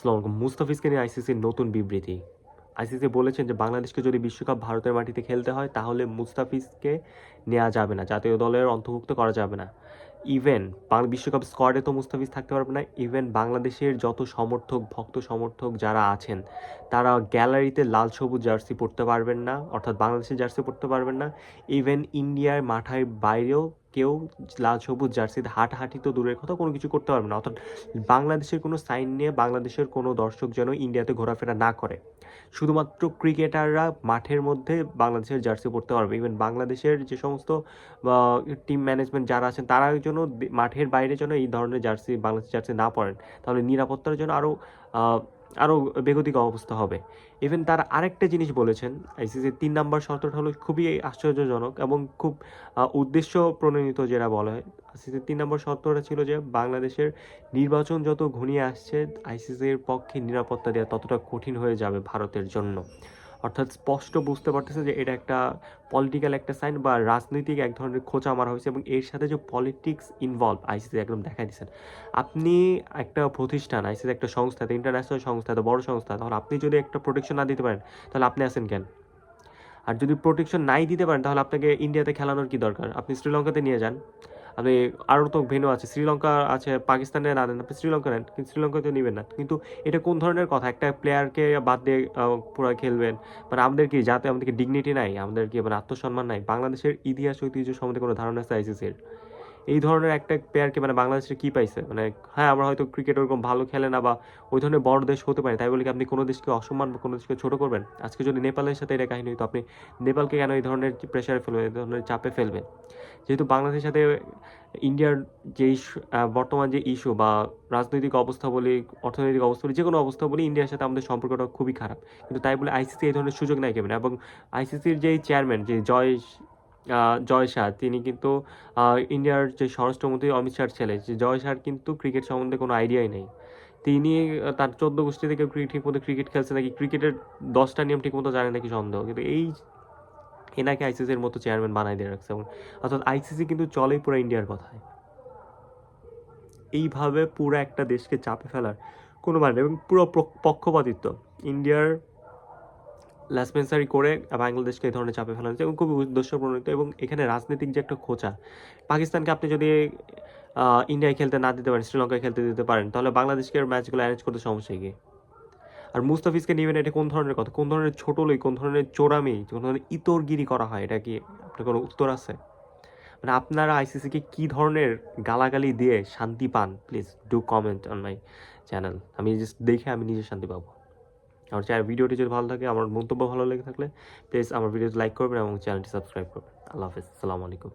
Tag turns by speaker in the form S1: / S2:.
S1: আসসালামু আলাইকুম মুস্তাফিজকে নিয়ে আইসিসির নতুন বিবৃতি। আইসিসি বলেছেন যে, বাংলাদেশকে যদি বিশ্বকাপ ভারতের মাটিতে খেলতে হয়, তাহলে মুস্তাফিজকে নেওয়া যাবে না, জাতীয় দলের অন্তর্ভুক্ত করা যাবে না। ইভেন বিশ্বকাপ স্কোয়াডে তো মুস্তাফিজ থাকতে পারবে না। ইভেন বাংলাদেশের যত সমর্থক, ভক্ত সমর্থক যারা আছেন, তারা গ্যালারিতে লাল সবুজ জার্সি পরতে পারবেন না, অর্থাৎ বাংলাদেশের জার্সি পরতে পারবেন না। ইভেন ইন্ডিয়ার মাঠের বাইরেও কেউ লাল, সবুজ, জার্সিতে হাঁটাহাঁটি তো দূরের কথা, কোনো কিছু করতে পারবে না। অর্থাৎ বাংলাদেশের কোনো সাইন নিয়ে বাংলাদেশের কোনো দর্শক যেন ইন্ডিয়াতে ঘোরাফেরা না করে। শুধুমাত্র ক্রিকেটাররা মাঠের মধ্যে বাংলাদেশের জার্সি পরতে পারবে। ইভেন বাংলাদেশের যে সমস্ত টিম ম্যানেজমেন্ট যারা আছেন, তারা যেন মাঠের বাইরে যেন এই ধরনের জার্সি, বাংলাদেশ জার্সি না পরেন। তাহলে নিরাপত্তার জন্য আরও আরও বেগতিক অবস্থা হবে। ইভেন তার আরেকটা জিনিস বলেছেন, আইসিসির তিন নম্বর শর্তটা হলো খুবই আশ্চর্যজনক এবং খুব উদ্দেশ্য প্রণোদিত যেটা বলা। হয় আইসিসির তিন নম্বর শর্তটা ছিল যে বাংলাদেশের নির্বাচন যত ঘনিয়ে আসছে, আইসিসির পক্ষে নিরাপত্তা দেওয়া ততটা কঠিন হয়ে যাবে ভারতের জন্য। অর্থাৎ স্পষ্ট বুঝতে পারতেছে যে এটা একটা পলিটিক্যাল একটা সাইন বা রাজনৈতিক এক ধরনের খোঁচা মারা হয়েছে এবং এর সাথে যে পলিটিক্স ইনভলভ আইসিসি একদম দেখা দিচ্ছেন আপনি একটা প্রতিষ্ঠান আইসিসি একটা সংস্থা ইন্টারন্যাশনাল সংস্থা এত বড় সংস্থা, তাহলে আপনি যদি একটা প্রোটেকশন না দিতে পারেন, তাহলে আপনি আছেন কেন? আর যদি প্রোটেকশন নাই দিতে পারেন, তাহলে আপনাকে ইন্ডিয়াতে খেলানোর কি দরকার? আপনি শ্রীলঙ্কাতে নিয়ে যান। আপনি আরও তো ভেনু আছে, শ্রীলঙ্কা আছে পাকিস্তানে না নেন আপনি শ্রীলঙ্কা নেন, কিন্তু শ্রীলঙ্কাতে নেবেন না। কিন্তু এটা কোন ধরনের কথা? একটা প্লেয়ারকে বাদ দিয়ে পুরো খেলবেন। মানে আমাদের কি, যাতে আমাদেরকে ডিগনিটি নাই, আমাদের কি মানে আত্মসম্মান নাই? বাংলাদেশের ইতিহাস ঐতিহ্য সম্বন্ধে কোনো ধারণা আছে আইসিসির এই ধরনের একটা প্লেয়ারকে মানে বাংলাদেশে কি পাইছে? মানে হ্যাঁ আমরা হয়তো ক্রিকেট ওরকম ভালো খেলে না বা ওই ধরনের বড় দেশ হতে পারে তাই বলে কি আপনি কোনো দেশকে অসম্মান বা কোনো দেশকে ছোটো করবেন? আজকে যদি নেপালের সাথে এটা কাহিনী হতো আপনি নেপালকে কেন এই ধরনের প্রেশারে ফেলবেন, এই ধরনের চাপে ফেলবেন? যেহেতু বাংলাদেশের সাথে ইন্ডিয়ার যে বর্তমান যে ইস্যু বা রাজনৈতিক অবস্থা বলি, অর্থনৈতিক অবস্থা বলি যে কোনো অবস্থা বলি, ইন্ডিয়ার সাথে আমাদের সম্পর্কটা খুবই খারাপ। কিন্তু তাই বলে আইসিসি এই ধরনের সুযোগ নেয় কেমন এবং আইসিসির যেই চেয়ারম্যান যে জয় জয় শাহ। তিনি কিন্তু ইন্ডিয়ার যে স্বরাষ্ট্রমন্ত্রী অমিত শাহর ছেলে যে জয় শাহর কিন্তু ক্রিকেট সম্বন্ধে কোনো আইডিয়াই নেই। তিনি তার চোদ্দ গোষ্ঠী থেকে ঠিক মতো ক্রিকেট খেলছে নাকি ক্রিকেটের দশটা নিয়ম ঠিক মতো জানে নাকি সন্দেহ। কিন্তু এই এনাকে আইসিসির মতো চেয়ারম্যান বানাই দিয়ে রাখছে। এবং, অর্থাৎ আইসিসি কিন্তু চলে পুরো ইন্ডিয়ার কথায়। এইভাবে পুরো একটা দেশকে চাপে ফেলার কোনো মানে এবং পুরো, পক্ষপাতিত্ব। ইন্ডিয়ার ল্যাসপেন্সারি করে বাংলাদেশকে এই ধরনের চাপে ফেলা হচ্ছে এবং খুবই উদ্দেশ্য প্রণীত এবং এখানে রাজনৈতিক যে একটা খোঁচা, পাকিস্তানকে আপনি যদি ইন্ডিয়ায় খেলতে না দিতে পারেন, শ্রীলঙ্কায় খেলতে দিতে পারেন, তাহলে বাংলাদেশকে ম্যাচগুলো অ্যারেঞ্জ করতে সমস্যা কি? আর মুস্তাফিজকে নিবেন এটা কোন ধরনের কথা? কোন ধরনের ছোটলই কোন ধরনের চোরামি, কোন ধরনের ইতরগিরি করা হয়? এটা কি আপনার কোনো উত্তর আছে? মানে আপনারা আইসিসিকে কী ধরনের গালাগালি দিয়ে শান্তি পান? Please do comment on my channel আমি জাস্ট দেখে আমি নিজে শান্তি পাবো। আমার চ্যানেল ভিডিওটি যদি ভালো থাকে আমার মন্তব্য ভালো লেগে থাকলে প্লিজ আমার ভিডিওটি লাইক করবেন এবং চ্যানেলটি সাবস্ক্রাইব করবেন। আল্লাহ হাফিজ, আসসালামু আলাইকুম।